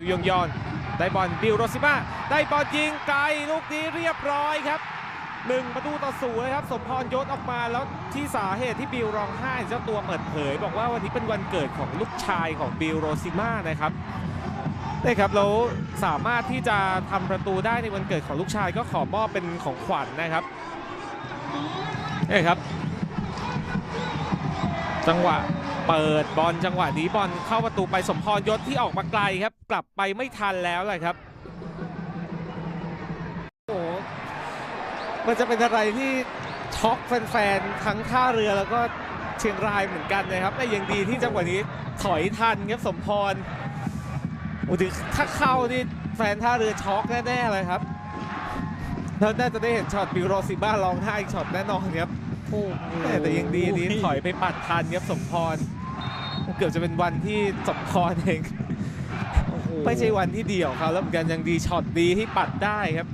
ยงยอนได้บอลบิลโรซิมาได้บอลยิงไกลลูกนี้เรียบร้อยครับหนึ่งประตูต่อศูนย์นะครับ สมพรยศออกมาแล้วที่สาเหตุที่บิลร้องไห้เจ้าตัวเปิดเผย บอกว่าวันนี้เป็นวันเกิดของลูกชายของบิลโรซิมานะครับนี่ครับแล้วสามารถที่จะทำประตูได้ในวันเกิดของลูกชายก็ขอมอบเป็นของขวัญนะครับนี่ครับ จังหวะ เปิดบอลจังหวะนี้บอลเข้าประตูไปสมพรยศที่ออกมาไกลครับ กลับไปไม่ทันแล้วเลยครับโอ้โหมันจะเป็นอะไรที่ช็อกแฟนๆทั้งท่าเรือแล้วก็เชียงรายเหมือนกันนะครับแต่ยังดีที่จังหวะนี้ถอยทันครับสมพรโอ้ถึงถ้าเข้านี่แฟนท่าเรือช็อกแน่ๆเลยครับแล้วน่าจะได้เห็นช็อตบิวโรซิบ้าร้องไห้อีกช็อตแน่นอนครับโอ้โหแต่แต่ยังดีนี้ถอยไปปัดทันครับสมพร เกือบจะเป็นวันที่สมพรเองโอ้โหไม่ใช่วันที่ดีของเขาแล้วเหมือนกันยังดีช็อตดีที่ปัดได้ครับ